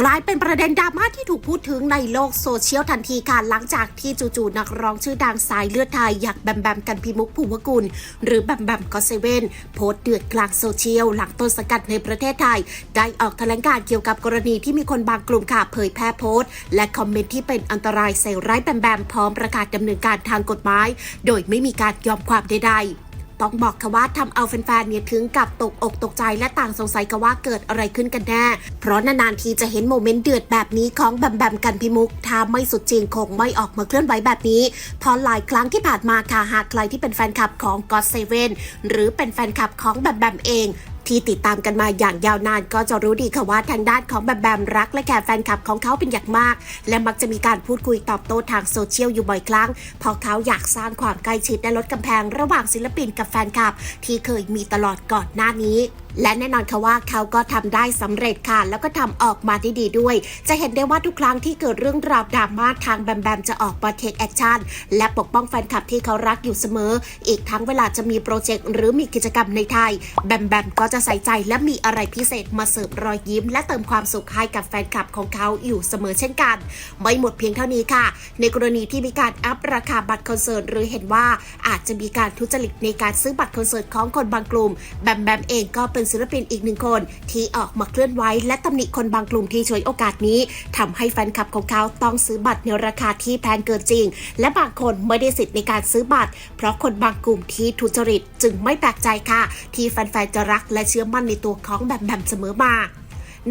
กลายเป็นประเด็นดราม่าที่ถูกพูดถึงในโลกโซเชียลทันทีค่ะหลังจากที่จู่ๆนักร้องชื่อดังสายเลือดไทยอยากแบมแบมกันพิมุกภูวกุล หรือแบมแบมก็เซเว่นโพสต์เดือดกลางโซเชียล หลังต้นสกัดในประเทศไทย ได้ออกแถลงการเกี่ยวกับกรณีที่มีคนบางกลุ่มค่ะเผยแพร่โพสต์ และคอมเมนต์ที่เป็นอันตรายใส่ร้ายแบมแบมพร้อมประกาศดำเนินการทางกฎหมาย โดยไม่มีการยอมความใดๆ ต้องบอกค่ะว่าทำเอาแฟนๆ เนี่ยถึงกับตกอกตกใจและต่างสงสัยกันว่าเกิดอะไรขึ้นกันแน่ เพราะนานๆทีจะเห็นโมเมนต์เดือดแบบนี้ของแบมแบมกันพิมุก ถ้าไม่สุดจริงคงไม่ออกมาเคลื่อนไหวแบบนี้เพราะหลายครั้งที่ผ่านมาค่ะหากใครที่เป็นแฟนคลับของ God Seven หรือเป็นแฟนคลับของแบมแบมเอง ที่ติดตามกันมาอย่างยาวนานก็จะรู้ดีค่ะว่าทางด้านของแบมแบมรัก และแก่แฟนคลับของเขาเป็นอย่างมาก และมักจะมีการพูดคุยตอบโต้ทางโซเชียลอยู่บ่อยครั้งเพราะเขาอยากสร้างความใกล้ชิดและลดกำแพงระหว่างศิลปินกับแฟนคลับ ที่เคยมีตลอดก่อนหน้านี้ และแน่นอนค่ะว่าเขาก็ทำได้สำเร็จค่ะ แล้วก็ทำออกมาได้ดีด้วย จะเห็นได้ว่าทุกครั้งที่เกิดเรื่องราวดราม่าทางแบมแบมจะออกมาเทคแอคชั่นและปกป้องแฟนคลับที่เขารักอยู่เสมอ อีกทั้งเวลาจะมีโปรเจกต์หรือมีกิจกรรมในไทย แบมแบมก็จะใส่ใจและมีอะไรพิเศษมาเสิร์ฟรอยยิ้ม และเติมความสุขให้กับแฟนคลับของเขาอยู่เสมอเช่นกัน ไม่หมดเพียงเท่านี้ค่ะ ในกรณีที่มีการอัพราคาบัตรคอนเสิร์ตหรือเห็นว่าอาจจะมีการทุจริตในการซื้อบัตรคอนเสิร์ตของคนบางกลุ่มแบมแบมเองก็เป็นศิลปินอีกหนึ่งคน ที่ออกมาเคลื่อนไหวและตำหนิคนบางกลุ่มที่ฉวยโอกาสนี้ทำให้แฟนคลับของเขาต้องซื้อบัตรในราคาที่แพงเกินจริง และบางคนไม่ได้สิทธิ์ในการซื้อบัตร เพราะคนบางกลุ่มที่ทุจริตจึงไม่แปลกใจค่ะ ที่แฟนๆจะรักและเชื่อมั่นในตัวของแบบแบบเสมอมา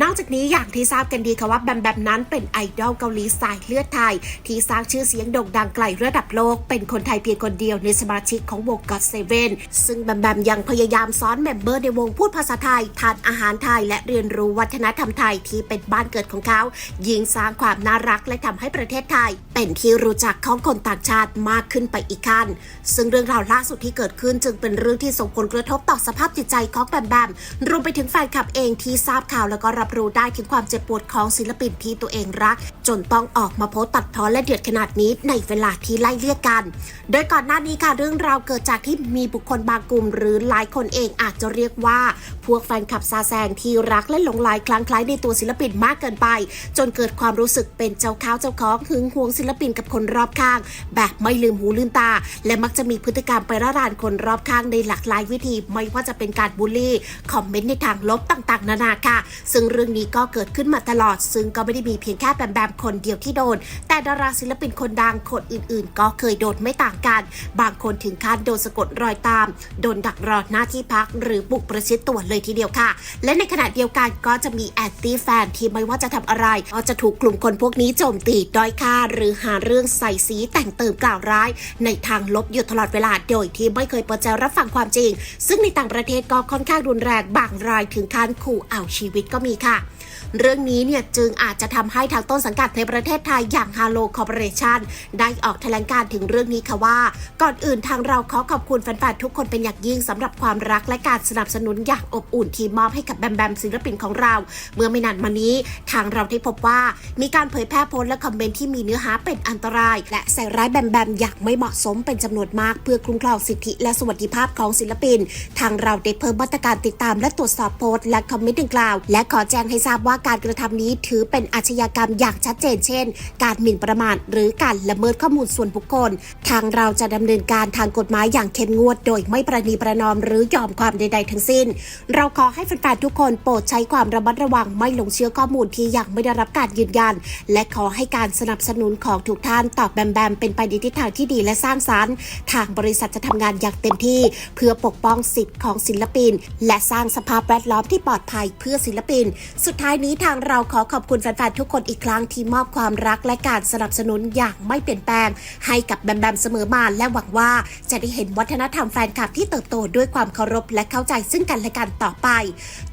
นอกจากนี้อย่างที่ทราบกันดีค่ะว่าแบมแบมนั้นเป็นไอดอลเกาหลีสายเลือดไทย ที่สร้างชื่อเสียงโด่งดังไกลระดับโลก เป็นคนไทยเพียงคนเดียวในสมาชิกของวงก็ t เซเว่นซึ่งแบมแบมยังพยายามสอนเมมเบอร์ในวงพูดภาษาไทย ทานอาหารไทย และเรียนรู้วัฒนธรรมไทยที่เป็นบ้านเกิดของเขา ยิ่งสร้างความน่ารักและทำให้ประเทศไทย เป็นที่รู้จักของคนต่างชาติมากขึ้นไปอีกขั้น ซึ่งเรื่องราวล่าสุดที่เกิดขึ้นจึงเป็นเรื่องที่ส่งผลกระทบต่อสภาพจิตใจของแบมแบมรวมไปถึงแฟนคลับเองที่ทราบข่าวแล้วก็รบรู้ได้ถึงความเจ็บปวดของศิลปินที่ตัวเองรัก จนต้องออกมาโพสตัดพ้อและเดือดขนาดนี้ในเวลาที่ไล่เลี่ยกัน โดยก่อนหน้านี้ค่ะเรื่องราวเกิดจากที่มีบุคคลบางกลุ่ม หรือหลายคนเองอาจจะเรียกว่า พวกแฟนคลับซาแซงที่รักและหลงไหลคลั่งไคล้ในตัวศิลปินมากเกินไป จนเกิดความรู้สึกเป็นเจ้าข้าวเจ้าของหึงหวงศิลปินกับคนรอบข้าง แบบไม่ลืมหูลืมตา และมักจะมีพฤติกรรมไประรานคนรอบข้างในหลากหลายวิธี ไม่ว่าจะเป็นการบูลลี่คอมเมนต์ในทางลบต่างๆ นานาค่ะ ซึ่งเรื่องนี้ก็เกิดขึ้นมาตลอด ซึ่งก็ไม่ได้มีเพียงแค่แบมแบมคนเดียวที่โดน แต่ดาราศิลปินคนดังคนอื่นๆ ก็เคยโดนไม่ต่างกัน บางคนถึงขั้นโดนสะกดรอยตาม โดนดักรอหน้าที่พัก หรือบุกประชิดตัวเลยทีเดียวค่ะ และในขณะเดียวกันก็จะมีแอนตี้แฟนที่ไม่ว่าจะทำอะไร ก็จะถูกกลุ่มคนพวกนี้โจมตีด้อยค่า หรือหาเรื่องใส่สีแต่งเติมกล่าวร้าย ในทางลบอยู่ตลอดเวลาโดยที่ไม่เคยเปิดใจรับฟังความจริง ซึ่งในต่างประเทศก็ค่อนข้างรุนแรงบางรายถึงขั้นขู่เอาชีวิตก็มีค่ะ เรื่องนี้เนี่ยจึงอาจจะทำให้ทางต้นสังกัดในประเทศไทยอย่าง Halo Corporation ได้ออกแถลงการถึงเรื่องนี้ค่ะว่า ก่อนอื่นทางเราขอขอบคุณแฟนๆทุกคนเป็นอย่างยิ่งสำหรับความรักและการสนับสนุนอย่างอบอุ่นที่มอบให้กับแบมแบมศิลปินของเรา เมื่อไม่นานมานี้ ทางเราได้พบว่ามีการเผยแพร่โพสต์และคอมเมนต์ที่มีเนื้อหาเป็นอันตราย และใส่ร้ายแบมแบมอย่างไม่เหมาะสมเป็นจำนวนมาก เพื่อคุ้มครองสิทธิและสวัสดิภาพของศิลปิน ทางเราได้เพิ่มมาตรการติดตามและตรวจสอบโพสต์และคอมเมนต์ดังกล่าว และขอแจ้งให้ทราบว่าการกระทำนี้ถือเป็นอาชญากรรมอย่างชัดเจนเช่น การหมิ่นประมาทหรือการละเมิดข้อมูลส่วนบุคคล ทางเราจะดำเนินการทางกฎหมายอย่างเข้มงวด โดยไม่ประนีประนอมหรือยอมความใด ๆ ทั้งสิ้น เราขอให้แฟนๆทุกคนโปรดใช้ความระมัดระวังไม่หลงเชื่อข้อมูลที่ยังไม่ได้รับการยืนยัน และขอให้การสนับสนุนของทุกท่านตอบแบมแบมเป็นไปในทิศทางที่ดีและสร้างสรรค์ ทางบริษัทจะทำงานอย่างเต็มที่ เพื่อปกป้องสิทธิ์ของศิลปิน และสร้างสภาพแวดล้อมที่ปลอดภัยเพื่อศิลปิน สุดท้ายนี้ทางเราขอขอบคุณแฟนๆทุกคนอีกครั้งที่มอบความรักและการสนับสนุนอย่างไม่เปลี่ยนแปลง ให้กับแบมแบมเสมอมาและหวังว่าจะได้เห็นวัฒนธรรมแฟนคลับที่เติบโตด้วยความเคารพและเข้าใจซึ่งกันและกันต่อไป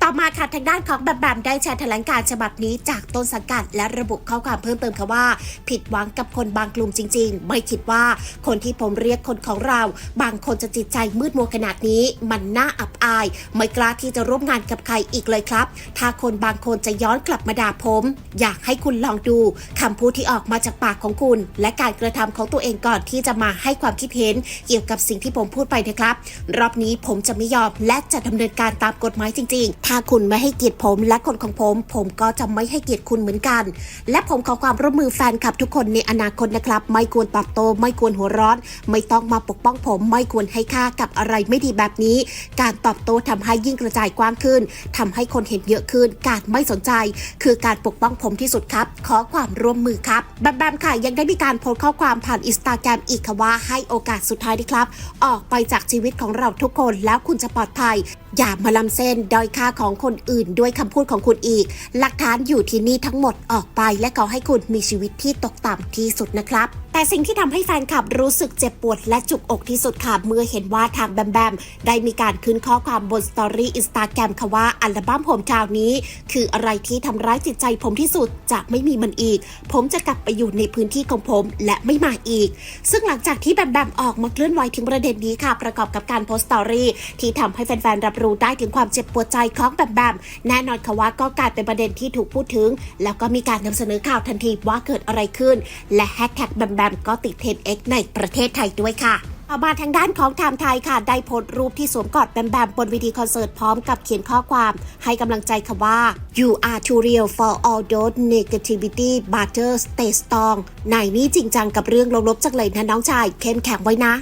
ต่อมาค่ะทางด้านของแบมแบมได้แชร์แถลงการฉบับนี้จากต้นสังกัด และระบุข้อความเพิ่มเติมค่ะว่า ผิดหวังกับคนบางกลุ่มจริง ๆ ไม่คิดว่าคนที่ผมเรียกคนของเรา บางคนจะจิตใจมืดมัวขนาดนี้ มันน่าอับอาย ไม่กล้าที่จะร่วมงานกับใครอีกเลยครับ ถ้าคนบางคนจะย้อนกลับมาด่าผม อยากให้คุณลองดูคำพูดที่ออกมาจากปากของคุณ และการกระทำของตัวเองก่อนที่จะมาให้ความคิดเห็น เกี่ยวกับสิ่งที่ผมพูดไปนะครับ รอบนี้ผมจะไม่ยอมและจะดำเนินการตามกฎหมายจริง ๆ ถ้าคุณไม่ให้เกียรติผมและคนของผม ผมก็จะไม่ให้เกียรติคุณเหมือนกัน และผมขอความร่วมมือแฟนคลับทุกคนในอนาคตนะครับ ไม่ควรตอบโต้ไม่ควรหัวร้อน ไม่ต้องมาปกป้องผม ไม่ควรให้ค่ากับอะไรไม่ดีแบบนี้ การตอบโต้ทำให้ยิ่งกระจายกว้างขึ้นทำให้คนเห็นเยอะขึ้น การไม่สนใจใจ คือการปกป้องผมที่สุดครับ ขอความร่วมมือครับแบมแบมค่ะยังได้มีการโพสต์ข้อความผ่านอินสตาแกรมอีกค่ะว่าให้โอกาสสุดท้ายดีครับ ออกไปจากชีวิตของเราทุกคนแล้วคุณจะปลอดภัย อย่ามาลำเส้นดอยค่าของคนอื่นด้วยคำพูดของคุณอีก หลักฐานอยู่ที่นี่ทั้งหมดออกไป และขอให้คุณมีชีวิตที่ตกต่ำที่สุดนะครับ แต่สิ่งที่ทำให้แฟนคลับรู้สึกเจ็บปวดและจุกอกที่สุดค่ะ เมื่อเห็นว่าทางแบมแบมได้มีการขึ้นข้อความบนสตอรี่อินสตาแกรมค่ะว่าอัลบั้มผมคราวนี้ คืออะไรที่ทำร้ายจิตใจผมที่สุดจะไม่มีมันอีก ผมจะกลับไปอยู่ในพื้นที่ของผมและไม่มาอีก ซึ่งหลังจากที่แบมแบมออกมาเคลื่อนไหวถึงประเด็นนี้ค่ะ ประกอบกับการโพสต์สตอรี่ที่ทำให้แฟนๆรับรู้ได้ถึงความเจ็บปวดใจของแบมแบมแน่นอนค่ะว่าก็กลายเป็นประเด็นที่ถูกพูดถึง แล้วก็มีการนำเสนอข่าวทันทีว่าเกิดอะไรขึ้น และแฮชแท็กแบมแบมก็ติดเทรนด์ X ในประเทศไทยด้วยค่ะต่อมาทางด้านของไทม์ไทยค่ะ ได้โพสต์รูปที่สวมกอดแบมแบมบนเวทีคอนเสิร์ตพร้อมกับเขียนข้อความ ให้กำลังใจค่ะว่า you are too real for all those negativity butter stay strong นายนี่จริงจังกับเรื่องลบๆจังเลยนะน้องชายเข้มแข็งไว้นะ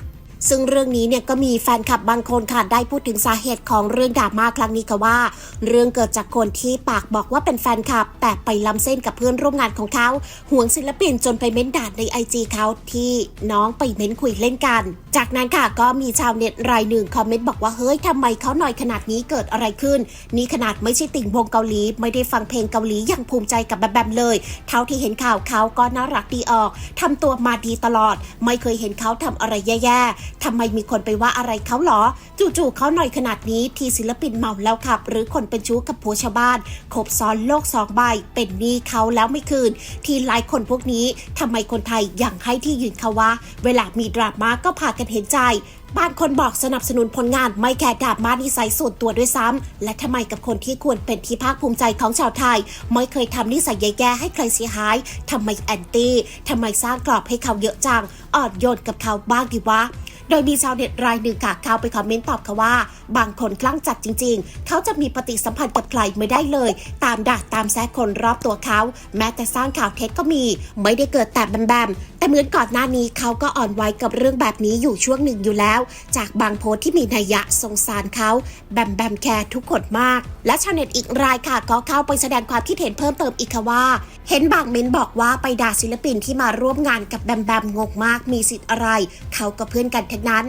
ซึ่งเรื่องนี้เนี่ยก็มีแฟนคลับบางคนค่ะได้พูดถึงสาเหตุของเรื่องดราม่าครั้งนี้ค่ะว่า เรื่องเกิดจากคนที่ปากบอกว่าเป็นแฟนคลับ แต่ไปล้ำเส้นกับเพื่อนร่วมงานของเขาห่วงศิลปินจนไปเม้นด่าในไอจีเขาที่น้องไปเม้นคุยเล่นกัน จากนั้นค่ะก็มีชาวเน็ตรายหนึ่งคอมเมนต์บอกว่าเฮ้ยทำไมเขาหน่อยขนาดนี้เกิดอะไรขึ้น นี่ขนาดไม่ใช่ติ่งวงเกาหลี ไม่ได้ฟังเพลงเกาหลีอย่างภูมิใจกับแบมแบมเลย เท่าที่เห็นข่าวเขาก็น่ารักดีออกทำตัวมาดีตลอด ไม่เคยเห็นเขาทำอะไรแย่ๆทำไมมีคนไปว่าอะไรเขาหรอ จู่ๆเขาหน่อยขนาดนี้ที่ศิลปินเมาแล้วขับ หรือคนเป็นชู้กับผัวชาวบ้านคบซ้อนโลกสองใบ เป็นหนี้เขาแล้วไม่คืน ที่หลายคนพวกนี้ทำไมคนไทยยังให้ที่ยืนเขาว่า เวลามีดราม่าก็พากันเห็นใจบางคนบอกสนับสนุนผลงานไม่แค่ดราม่านิสัยส่วนตัวด้วยซ้ำและทำไมกับคนที่ควรเป็นที่ภาคภูมิใจของชาวไทย ไม่เคยทำนิสัยแย่ๆให้ใครเสียหายทำไมแอนตี้ทำไมสร้างกรอบให้เขาเยอะจังอ่อนโยนกับเขาบ้างดีวะ โดยมีชาวเน็ตรายหนึ่งค่ะเข้าไปคอมเมนต์ตอบค่ะว่า บางคนคลั่งจัดจริง ๆ เขาจะมีปฏิสัมพันธ์กับใครไม่ได้เลย ตามด่าตามแซะคนรอบตัวเขา แม้แต่สร้างข่าวเท็จก็มี ไม่ได้เกิดแต่แบมแบมแต่เหมือนก่อนหน้านี้เขาก็อ่อนไหวกับเรื่องแบบนี้อยู่ช่วงหนึ่งอยู่แล้ว จากบางโพสที่มีนัยยะสงสารเขาแบมแบมแคร์ทุกคนมาก และชาวเน็ตอีกรายค่ะก็เข้าไปแสดงความคิดเห็นเพิ่มเติมอีกค่ะว่า เห็นบางเม้นบอกว่าไปด่าศิลปินที่มาร่วมงานกับแบมแบมงงมากมีสิทธิ์อะไร เขาก็เพื่อนกันทั้งนั้น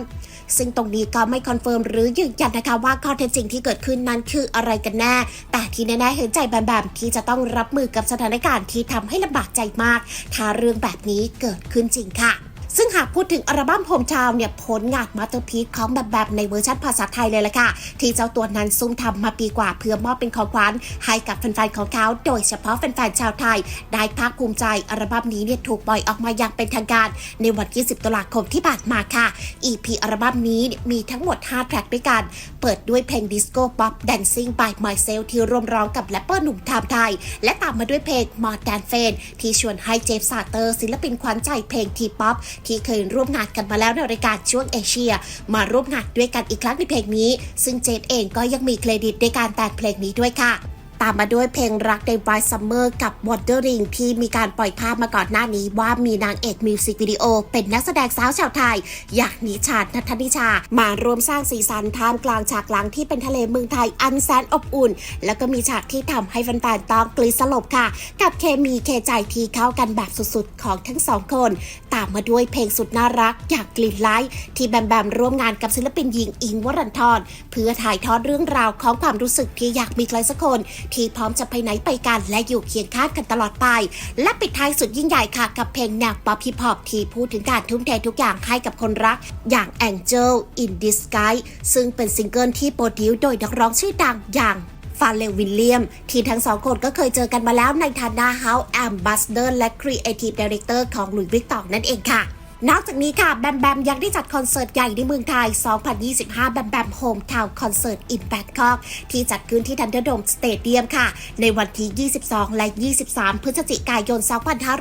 ซึ่งตรงนี้ก็ไม่คอนเฟิร์มหรือยืนยันนะคะว่าข้อเท็จจริงที่เกิดขึ้นนั้นคืออะไรกันแน่ แต่ที่แน่ๆเห็นใจแบมแบมที่จะต้องรับมือกับสถานการณ์ที่ทำให้ลำบากใจมาก ถ้าเรื่องแบบนี้เกิดขึ้นจริงค่ะ ซึ่งหากพูดถึงอัลบั้มโฮมทาวน์เนี่ยผลงานมาสเตอร์พีซของแบบแบบในเวอร์ชันภาษาไทยเลยละค่ะ ที่เจ้าตัวนั้นซุ่มทำมาปีกว่าเพื่อมอบเป็นของขวัญให้กับแฟนๆของเขา โดยเฉพาะแฟนๆชาวไทย ได้ภาคภูมิใจอัลบั้มนี้เนี่ยถูกปล่อยออกมาอย่างเป็นทางการ ในวันที่ 10ตุลาคมที่ผ่านมาค่ะ EP อัลบั้มนี้มีทั้งหมด 5 แทร็กด้วยกัน เปิดด้วยเพลงดิสโก้ป๊อป Dancing by Myself ที่ร่วมร้องกับแรปเปอร์หนุ่มไทม์ไทย และตามมาด้วยเพลง More Than f a n ที่ชวนให้เจฟซาเตอร์ ศิลปินขวัญใจเพลงทีป๊อปที่เคยร่วมงานกันมาแล้วในรายการช่วงเอเชีย มาร่วมงานด้วยกันอีกครั้งในเพลงนี้ ซึ่งเจฟเองก็ยังมีเครดิตในการแต่งเพลงนี้ด้วยค่ะ ตามมาด้วยเพลงรักใน Bright Summer กับ Wandering ที่มีการปล่อยภาพมาก่อนหน้านี้ว่ามีนางเอกมิวสิกวิดีโอ เป็นนักแสดงสาวชาวไทย อย่างนิชานัทนิชา มารวมสร้างสีสันท่ามกลางฉากหลังที่เป็นทะเลเมืองไทยอันแสนอบอุ่น แล้วก็มีฉากที่ทำให้แฟนๆต้องกรีดสลบค่ะ กับเคมีเคใจที่เข้ากันแบบสุดๆ ของทั้งสองคน ตามมาด้วยเพลงสุดน่ารักอยากกลิ่นไลท์ที่แบมแบมร่วมงานกับศิลปินหญิงอิงวรันทรเพื่อถ่ายทอดเรื่องราวของความรู้สึกที่อยากมีใครสักคนที่พร้อมจะไปไหนไปกันและอยู่เคียงข้างกันตลอดไป และปิดท้ายสุดยิ่งใหญ่ค่ะ กับเพลงแนวป๊อปฮิปฮอปที่พูดถึงการทุ่มเททุกอย่างให้กับคนรัก อย่าง Angel in Disguise ซึ่งเป็นซิงเกิลที่โปรดิวโดยนักร้องชื่อดังอย่างฟาเลวิลเลียม ที่ทั้งสองคนก็เคยเจอกันมาแล้วในฐานะ House Ambassador และ Creative Director ของ Louis Vuitton นั่นเองค่ะ นอกจากนี้ค่ะแบมแบมยังได้จัดคอนเสิร์ตใหญ่ในเมืองไทย 2025 แบมแบมโฮมทาวน์คอนเสิร์ตอินแบงคอกที่จัดขึ้นที่ทันเดอร์โดมสเตเดียมค่ะ ในวันที่ 22 และ 23 พฤศจิกายน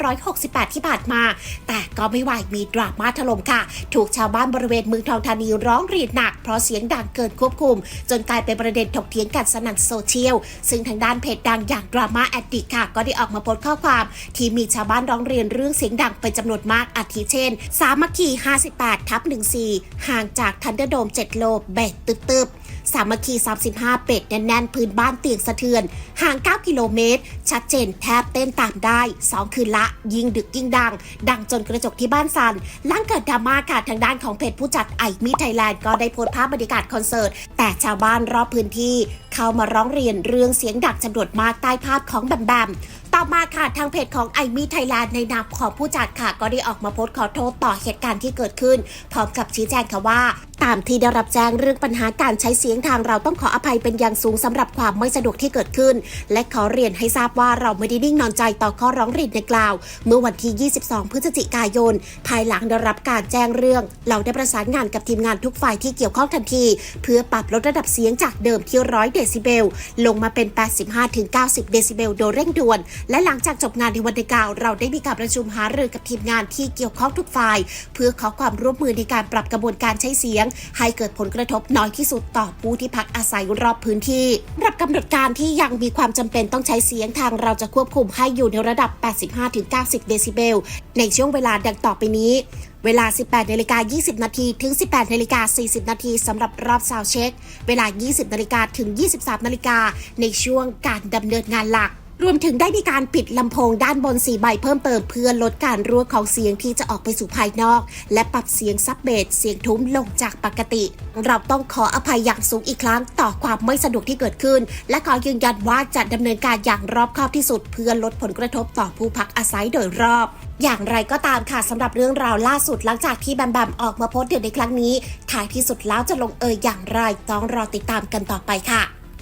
2568 ที่ผ่านมา แต่ก็ไม่ไหวมีดราม่าถล่มค่ะ ถูกชาวบ้านบริเวณเมืองทองธานีร้องเรียนหนัก เพราะเสียงดังเกินควบคุม จนกลายเป็นประเด็นถกเถียงกันสนั่นโซเชียล ซึ่งทางด้านเพจดังอย่างดราม่าแอดดิกค่ะ ก็ได้ออกมาโพสต์ข้อความ ที่มีชาวบ้านร้องเรียนเรื่องเสียงดังเป็นจำนวนมากอาทิเช่นสามัคคี58ทับ14 ห่างจากทันเดอร์โดม 7 โลเบตตึบๆ สามัคคี 35 เป็ดแน่นๆ พื้นบ้านเตียงสะเทือน ห่าง 9 กิโลเมตร ชัดเจนแทบเต้นตามได้ 2 คืนละ ยิ่งดึกยิ่งดัง ดังจนกระจกที่บ้านสั่นหลังเกิดดราม่าค่ะทางด้านของเพจผู้จัดไอมิไทยแลนด์ก็ได้โพสต์ภาพบรรยากาศคอนเสิร์ต แต่ชาวบ้านรอบพื้นที่ เข้ามาร้องเรียนเรื่องเสียงดังจำนวนมากใต้ภาพของแบมแบม ต่อมาค่ะทางเพจของไอมี่ไทยแลนด์ในนามของผู้จัดค่ะ ก็ได้ออกมาโพสต์ขอโทษต่อเหตุการณ์ที่เกิดขึ้น พร้อมกับชี้แจงค่ะว่าตามที่ได้รับแจ้งเรื่องปัญหาการใช้เสียงทางเราต้องขออภัยเป็นอย่างสูงสำหรับความไม่สะดวกที่เกิดขึ้น และขอเรียนให้ทราบว่าเราไม่ได้นิ่งนอนใจต่อข้อร้องเรียนดังกล่าว เมื่อวันที่ 22 พฤศจิกายน ภายหลังได้รับการแจ้งเรื่อง เราได้ประสานงานกับทีมงานทุกฝ่ายที่เกี่ยวข้องทันที เพื่อปรับลดระดับเสียงจากเดิมที่ 100 เดซิเบล ลงมาเป็น 85-90 เดซิเบลโดยเร่งด่วนและหลังจากจบงานในวันดังกล่าวเราได้มีการประชุมหารือกับทีมงานที่เกี่ยวข้องทุกฝ่าย เพื่อขอความร่วมมือในการปรับกระบวนการใช้เสียง ให้เกิดผลกระทบน้อยที่สุดต่อผู้ที่พักอาศัยรอบพื้นที่รับกำหนดการที่ยังมีความจำเป็นต้องใช้เสียงทางเราจะควบคุมให้อยู่ในระดับ 85-90 เดซิเบล ในช่วงเวลาดังต่อไปนี้เวลา 18นาฬิกา20 นาที ถึง 18นาฬิกา40 นาทีสำหรับรอบซาวเช็ค เวลา 20นาฬิกาถึง 23นาฬิกาในช่วงการดำเนินงานหลัก รวมถึงได้มีการปิดลำโพงด้านบน4ใบเพิ่มเติมเพื่อลดการรั่วของเสียงที่จะออกไปสู่ภายนอก และปรับเสียงซับเบสเสียงทุ้มลงจากปกติ เราต้องขออภัยอย่างสูงอีกครั้งต่อความไม่สะดวกที่เกิดขึ้น และขอยืนยันว่าจะดำเนินการอย่างรอบคอบที่สุด เพื่อลดผลกระทบต่อผู้พักอาศัยโดยรอบอย่างไรก็ตามค่ะสำหรับเรื่องราวล่าสุดหลังจากที่แบมแบมออกมาโพสต์เดือดในครั้งนี้ท้ายที่สุดแล้วจะลงเอยอย่างไรต้องรอติดตามกันต่อไปค่ะ